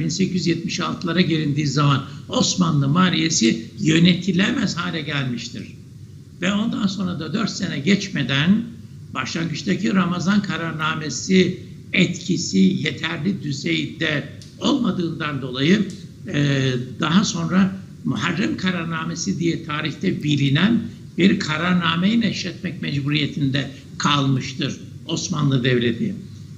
1876'lara gelindiği zaman Osmanlı maliyesi yönetilemez hale gelmiştir. Ve ondan sonra da 4 sene geçmeden başlangıçtaki Ramazan kararnamesi etkisi yeterli düzeyde olmadığından dolayı e, daha sonra Muharrem kararnamesi diye tarihte bilinen bir kararnameyi neşretmek mecburiyetinde kalmıştır Osmanlı Devleti.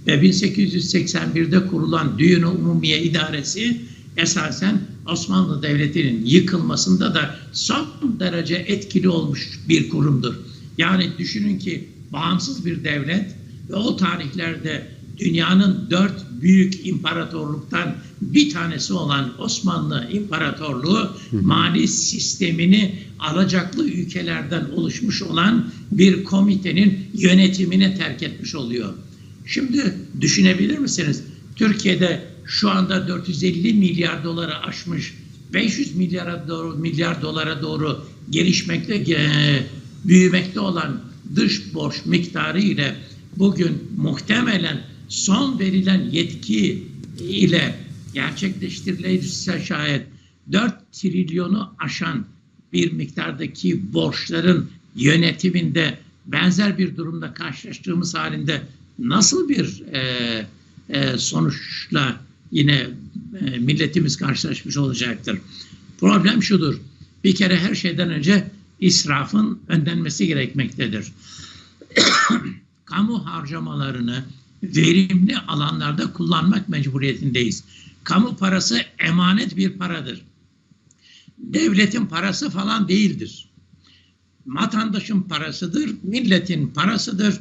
Ve 1881'de kurulan Düğün-i Umumiye İdaresi esasen Osmanlı Devleti'nin yıkılmasında da son derece etkili olmuş bir kurumdur. Yani düşünün ki bağımsız bir devlet ve o tarihlerde dünyanın dört büyük imparatorluktan bir tanesi olan Osmanlı İmparatorluğu mali sistemini alacaklı ülkelerden oluşmuş olan bir komitenin yönetimine terk etmiş oluyor. Şimdi düşünebilir misiniz? Türkiye'de şu anda 450 milyar doları aşmış 500 milyara doğru milyar dolara doğru gelişmekte e, büyümekte olan dış borç miktarı ile bugün muhtemelen son verilen yetki ile gerçekleştirilirse şayet 4 trilyonu aşan bir miktardaki borçların yönetiminde benzer bir durumda karşılaştığımız halinde nasıl bir e, e, sonuçla yine e, milletimiz karşılaşmış olacaktır. Problem şudur. Bir kere her şeyden önce israfın önlenmesi gerekmektedir. Kamu harcamalarını verimli alanlarda kullanmak mecburiyetindeyiz. Kamu parası emanet bir paradır. Devletin parası falan değildir. Vatandaşın parasıdır, milletin parasıdır.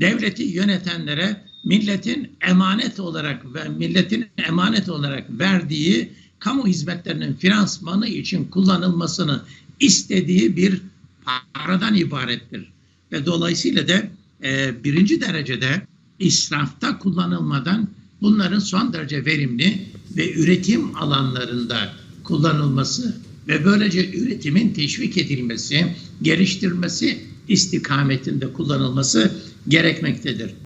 Devleti yönetenlere milletin emanet olarak ve milletin emanet olarak verdiği kamu hizmetlerinin finansmanı için kullanılmasını istediği bir paradan ibarettir. Ve dolayısıyla da e, birinci derecede israfta kullanılmadan bunların son derece verimli ve üretim alanlarında kullanılması ve böylece üretimin teşvik edilmesi, geliştirilmesi istikametinde kullanılması gerekmektedir.